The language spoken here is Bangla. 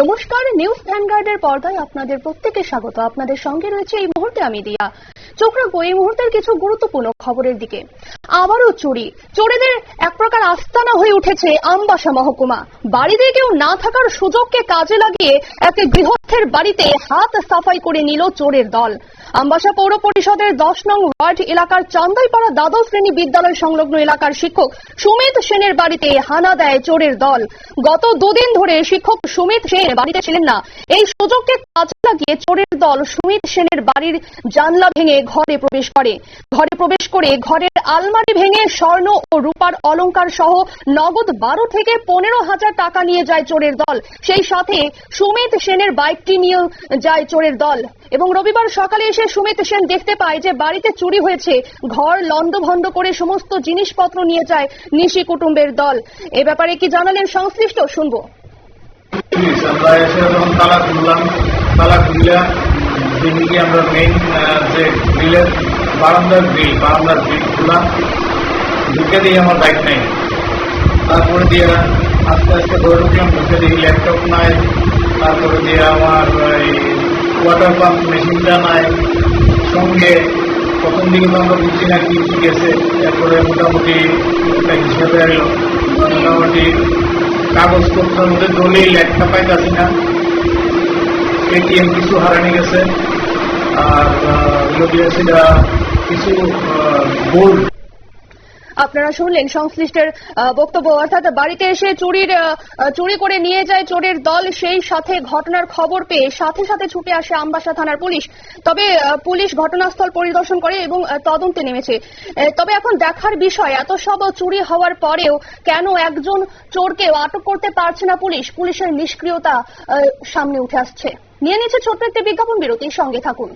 নমস্কার, নিউজ ভ্যানগার্ডের পর্দায় আপনাদের প্রত্যেকে স্বাগত। আপনাদের সঙ্গে রয়েছে এই মুহূর্তে আমি দিয়া। চোখ রাখব, এই মুহূর্তের কিছু গুরুত্বপূর্ণ খবরের দিকে। আবারও চুরি চোরেদের এক প্রকার আস্তানা হয়ে উঠেছে আমবাসা মহকুমা। বাড়িতে কেউ না থাকার সুযোগকে কাজে লাগিয়ে এক গৃহস্থের বাড়িতে হাত সাফাই করে নিল চোরের দল। আমবাসা পৌর পরিষদের দশ নং ওয়ার্ড এলাকার চান্দাইপাড়া দ্বাদশ শ্রেণি বিদ্যালয় সংলগ্ন এলাকার শিক্ষক সুমিত সেনের বাড়িতে হানা দেয় চোরের দল। গত দুদিন ধরে শিক্ষক সুমিত সেন বাড়িতে ছিলেন না। এই সুযোগকে কাজে লাগিয়ে চোরের দল সুমিত সেনের বাড়ির জানলা ভেঙে ঘরে প্রবেশ করে। ঘরে প্রবেশ করে ঘরের আলমারি ভেঙে স্বর্ণ ও রূপার অলংকার সহ নগদ বারো থেকে পনেরো হাজার টাকা নিয়ে যায় চোরের দল। সেই সাথে সুমিত সেনের বাইকটি নিয়ে যায় চোরের দল। এবং রবিবার সকালে এসে সুমিত সেন দেখতে পায় যে বাড়িতে চুরি হয়েছে। ঘর লন্ডভন্ড করে সমস্ত জিনিসপত্র নিয়ে যায় নিশি কুটুম্বের দল। এ ব্যাপারে কি জানালেন সংশ্লিষ্ট? শুনব। বারান্দার গ্রিল বারান্দার ঢুকে দিয়ে আমার বাইক নেই। তারপরে দিয়ে আস্তে আস্তে ঢুকলাম ঢুকে দেখি ল্যাপটপ নাই তারপরে দিয়ে আমার এই ওয়াটার পাম্প মেশিনটা নাই সঙ্গে প্রথম দিকে তো আমরা বুঝছি না কি কি গেছে এরপরে মোটামুটি একটা হিসাবে এলো। মোটামুটি কাগজপত্রের মধ্যে দলিল একটা পাইতাছি না। এটিএম কিছু হারানি গেছে। আর আহ, সেটা কিছু বোর্ড আপনারা শুনলেন সংশ্লিষ্টের বক্তব্য। অর্থাৎ বাড়িতে এসে চুরির চুরি করে নিয়ে যায় চোরের দল, সেই সাথে ঘটনার খবর পেয়ে সাথে সাথে ছুটে আসে আমবাসা থানার পুলিশ। তবে পুলিশ ঘটনাস্থল পরিদর্শন করে এবং তদন্তে নেমেছে। তবে এখন দেখার বিষয়, এত সব চুরি হওয়ার পরেও কেন একজন চোরকে আটক করতে পারছে না পুলিশ? পুলিশের নিষ্ক্রিয়তা সামনে উঠে আসছে। নিয়ে নিচ্ছে ছোট্ট একটি বিজ্ঞাপন বিরতির সঙ্গে থাকুন।